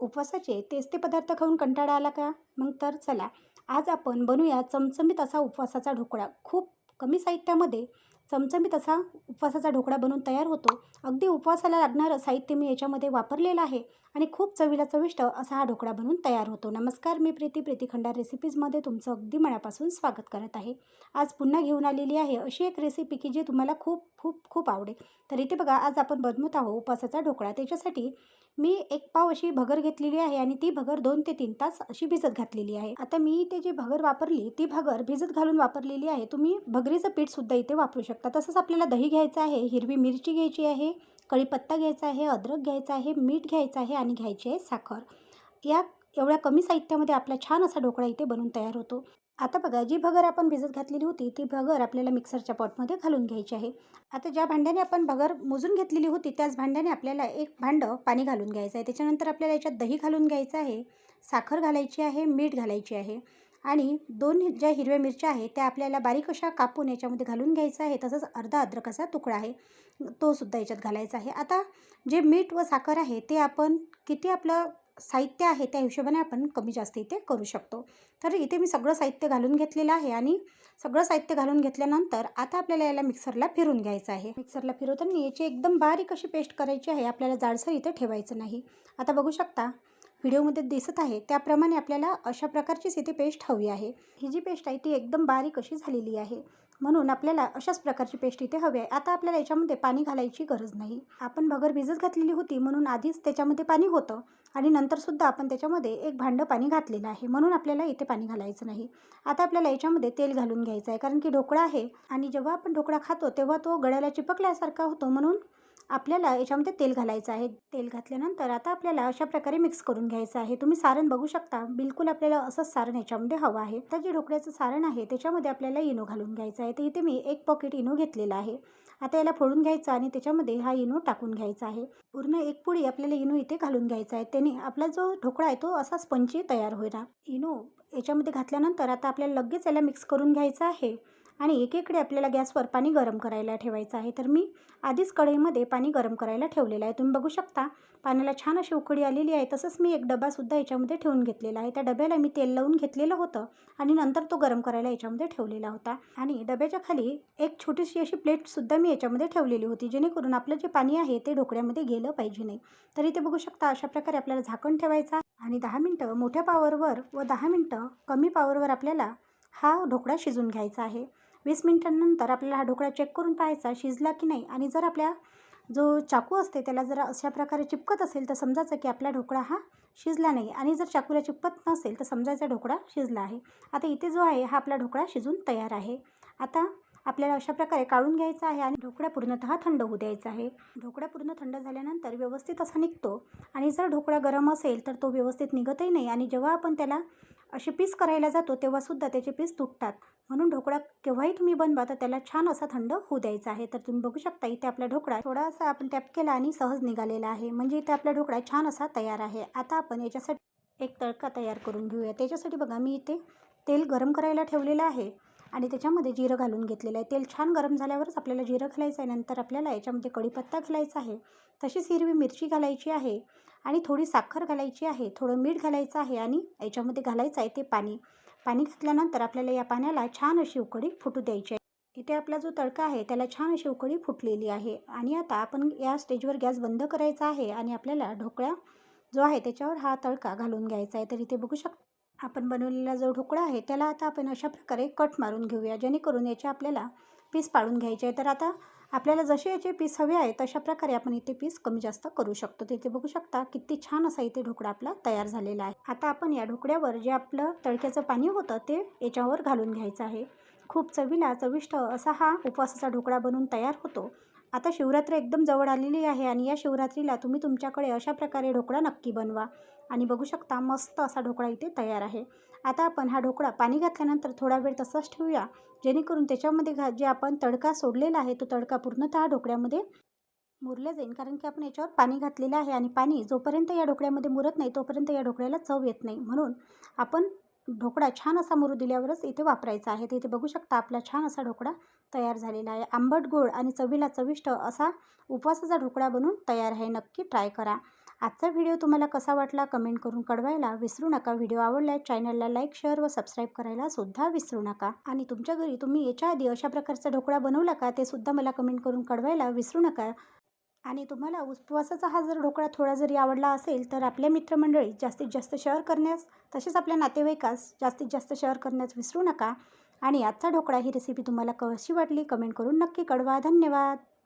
उपवासाचे तेच ते पदार्थ खाऊन कंटाळा आला का? मग तर चला. आज आपण बनवूया चमचमीत असा उपवासाचा ढोकळा. खूप कमी साहित्यामध्ये चमचमीत असा उपवासाचा ढोकळा बनवून तयार होतो. अगदी उपवासाला लागणारं साहित्य मी याच्यामध्ये वापरलेलं आहे आणि खूप चवीला चविष्ट असा हा ढोकळा बनवून तयार होतो. नमस्कार मी प्रीती. प्रीती खंडार रेसिपीजमध्ये तुमचं अगदी मनापासून स्वागत करत आहे. आज पुन्हा घेऊन आलेली आहे अशी एक रेसिपी की जी तुम्हाला खूप खूप खूप आवडेल. तर इथे बघा आज आपण बनवत आहोत उपासाचा ढोकळा. त्याच्यासाठी मी एक पाव अशी भगर घेतलेली आहे आणि ती भगर दोन ते तीन तास अशी भिजत घातलेली आहे. आता मी इथे जी भगर वापरली ती भगर भिजत घालून वापरलेली आहे. तुम्ही भगरीचं पीठसुद्धा इथे वापरू शकता. तसंच आपल्याला दही घ्यायचं आहे हिरवी मिरची घ्यायची आहे कढीपत्ता घ्यायचा आहे अद्रक घ्यायचा आहे मीठ घ्यायचं आहे आणि घ्यायची आहे साखर. या एवढ्या कमी साहित्यामध्ये आपला छान असा ढोकळा इथे बनून तयार होतो. आता बघा जी भगर आपण भिजत घातलेली होती ती भगर आपल्याला मिक्सरच्या पॉटमध्ये घालून घ्यायची आहे. आता ज्या भांड्याने आपण भगर मोजून घेतलेली होती त्याच भांड्याने आपल्याला एक भांडं पाणी घालून घ्यायचं आहे. त्याच्यानंतर आपल्याला याच्यात दही घालून घ्यायचं आहे साखर घालायची आहे मीठ घालायची आहे आणि दोन ज्या हिरव्या मिरच्या आहेत त्या आपल्याला बारीक अशा कापून याच्यामध्ये घालून घ्यायचं आहे. तसंच अर्धा अद्रकाचा तुकडा आहे तो सुद्धा याच्यात घालायचा आहे. आता जे मीठ व साखर आहे ते आपण किती आपलं साहित्य आहे त्या हिशोबाने आपण कमी जास्त इथे करू शकतो. तर इथे मी सगळं साहित्य घालून घेतलेलं आहे आणि सगळं साहित्य घालून घेतल्यानंतर आता आपल्याला याला मिक्सरला फिरून घ्यायचं आहे. मिक्सरला फिरवताना याची एकदम बारीक अशी पेस्ट करायची आहे आपल्याला जाडसर इथे ठेवायचं नाही. आता बघू शकता व्हिडिओमध्ये दिसत आहे. त्याप्रमाणे आपल्याला अशा प्रकारचीच इथे पेस्ट हवी आहे. ही जी पेस्ट आहे ती एकदम बारीक अशी झालेली आहे. म्हणून आपल्याला अशाच प्रकारची पेस्ट इथे हवी आहे. आता आपल्याला याच्यामध्ये पाणी घालायची गरज नाही. आपण भगर भिजत घातलेली होती म्हणून आधीच त्याच्यामध्ये पाणी होतं आणि नंतरसुद्धा आपण त्याच्यामध्ये एक भांडं पाणी घातलेलं आहे. म्हणून आपल्याला इथे पाणी घालायचं नाही. आता आपल्याला याच्यामध्ये तेल घालून घ्यायचं आहे कारण की ढोकळा आहे आणि जेव्हा आपण ढोकळा खातो तेव्हा तो गळ्याला चिपकल्यासारखा होतो. म्हणून आपल्याला याच्यामध्ये तेल घालायचं आहे. तेल घातल्यानंतर आता आपल्याला अशा प्रकारे मिक्स करून घ्यायचं आहे. तुम्ही सारण बघू शकता. बिलकुल आपल्याला असंच सारण याच्यामध्ये हवं आहे. तर जे ढोकळ्याचं सारण आहे त्याच्यामध्ये आपल्याला इनो घालून घ्यायचं आहे. तर इथे मी एक पॉकेट इनो घेतलेला आहे. आता याला फोडून घ्यायचा आणि त्याच्यामध्ये हा इनो टाकून घ्यायचा आहे. पूर्ण एक पुडी आपल्याला इनो इथे घालून घ्यायचा आहे. त्याने आपला जो ढोकळा आहे तो असा स्पंची तयार होईल इनो याच्यामध्ये घातल्यानंतर आता आपल्याला लगेच याला मिक्स करून घ्यायचं आहे. आणि एकीकडे आपल्याला गॅसवर पाणी गरम करायला ठेवायचं आहे. तर मी आधीच कढईमध्ये पाणी गरम करायला ठेवलेलं आहे. तुम्ही बघू शकता पाण्याला छान अशी उकळी आलेली आहे. तसंच मी एक डबासुद्धा याच्यामध्ये ठेवून घेतलेला आहे. त्या डब्याला मी तेल लावून घेतलेलं होतं आणि नंतर तो गरम करायला याच्यामध्ये ठेवलेला होता. आणि डब्याच्या खाली एक छोटीशी अशी प्लेटसुद्धा मी याच्यामध्ये ठेवलेली होती जेणेकरून आपलं जे पाणी आहे ते ढोकळ्यामध्ये गेलं पाहिजे नाही. तर इथे बघू शकता अशा प्रकारे आपल्याला झाकण ठेवायचा आणि दहा मिनटं मोठ्या पावरवर व दहा मिनटं कमी पावरवर आपल्याला हा ढोकळा शिजून घ्यायचा आहे. वीस मिनिटांनंतर आपल्याला हा ढोकळा चेक करून पाहायचा शिजला की नाही. आणि जर आपल्या जो चाकू असते त्याला जर अशा प्रकारे चिपकत असेल तर समजायचं की आपला ढोकळा हा शिजला नाही. आणि जर चाकूला चिपकत नसेल तर समजायचा ढोकळा शिजला आहे. आता इथे जो आहे हा आपला ढोकळा शिजून तयार आहे. आता आपल्याला अशा प्रकारे काढून घ्यायचा आहे आणि ढोकळा पूर्णतः थंड होऊ द्यायचा आहे. ढोकळा पूर्ण थंड झाल्यानंतर व्यवस्थित असा निघतो आणि जर ढोकळा गरम असेल तर तो व्यवस्थित निघतही नाही आणि जेव्हा आपण त्याला असे पीस करायला जातो तेव्हासुद्धा त्याचे पीस तुटतात. म्हणून ढोकळा केव्हाही तुम्ही बनवा तर त्याला छान असा थंड होऊ द्यायचा आहे. तर तुम्ही बघू शकता इथे आपला ढोकळा थोडासा आपण टॅप केला आणि सहज निघालेला आहे. म्हणजे इथे आपला ढोकळा छान असा तयार आहे. आता आपण याच्यासाठी एक तडका तयार करून घेऊया. त्याच्यासाठी बघा मी इथे तेल गरम करायला ठेवलेलं आहे. आणि त्याच्यामध्ये जिरं घालून घेतलेलं आहे. तेल छान गरम झाल्यावरच आपल्याला जिरं घालायचं आहे. नंतर आपल्याला याच्यामध्ये कढीपत्ता घालायचा आहे. तशीच हिरवी मिरची घालायची आहे आणि थोडी साखर घालायची आहे. थोडं मीठ घालायचं आहे आणि याच्यामध्ये घालायचं आहे ते पाणी. पाणी घातल्यानंतर आपल्याला या पाण्याला छान अशी उकळी फुटू द्यायची आहे. इथे आपला जो तडका आहे त्याला छान अशी उकळी फुटलेली आहे. आणि आता आपण या स्टेजवर गॅस बंद करायचा आहे आणि आपल्याला ढोकळा जो आहे त्याच्यावर हा तडका घालून घ्यायचा आहे. तर इथे बघू शकता आपण बनवलेला जो ढोकळा आहे त्याला आता आपण अशा प्रकारे कट मारून घेऊया. जेणेकरून याचे आपल्याला पीस पाडून घ्यायचे आहे. तर आता आपल्याला जसे याचे पीस हवे आहेत तशा प्रकारे आपण इथे पीस कमी जास्त करू शकतो. तिथे बघू शकता किती छान असा इथे ढोकळा आपला तयार झालेला आहे. आता आपण या ढोकळ्यावर जे आपलं तडक्याचं पाणी होतं ते याच्यावर घालून घ्यायचं आहे. खूप चवीला चविष्ट असा हा उपवासाचा ढोकळा बनवून तयार होतो. आता शिवरात्र एकदम जवळ आलेली आहे आणि या शिवरात्रीला तुम्ही तुमच्याकडे अशा प्रकारे ढोकळा नक्की बनवा आणि बघू शकता मस्त असा ढोकळा इथे तयार आहे. आता आपण हा ढोकळा पाणी घातल्यानंतर थोडा वेळ तसाच ठेवूया जेणेकरून त्याच्यामध्ये घा जे आपण तडका सोडलेला आहे तो तडका पूर्णतः ढोकळ्यामध्ये मुरलं जाईल. कारण की आपण याच्यावर पाणी घातलेलं आहे आणि पाणी जोपर्यंत या ढोकळ्यामध्ये मुरत नाही तोपर्यंत या ढोकळ्याला चव येत नाही. म्हणून आपण ढोकळा छान असा मुरू दिल्यावरच इथे वापरायचा आहे. तर इथे बघू शकता आपला छान असा ढोकळा तयार झालेला आहे. आंबट गोड आणि चवीला चविष्ट असा उपवासाचा ढोकळा बनवून तयार आहे. नक्की ट्राय करा. आजचा व्हिडिओ तुम्हाला कसा वाटला कमेंट करून कळवायला विसरू नका. व्हिडिओ आवडल्यास चॅनलला लाईक शेअर व सबस्क्राईब करायला सुद्धा विसरू नका. आणि तुमच्या घरी तुम्ही याच्या आधी अशा प्रकारचा ढोकळा बनवला का? ते सुद्धा मला कमेंट करून कळवायला विसरू नका. आणि तुम्हाला उपवासाचा हा जर ढोकळा थोडा जरी आवडला असेल तर आपल्या मित्रमंडळी जास्तीत जास्त शेअर करण्यास तसेच आपल्या नातेवाईकास जास्तीत जास्त शेअर करण्यास विसरू नका. आणि आजचा ढोकळा ही रेसिपी तुम्हाला कशी वाटली कमेंट करून नक्की कळवा. धन्यवाद!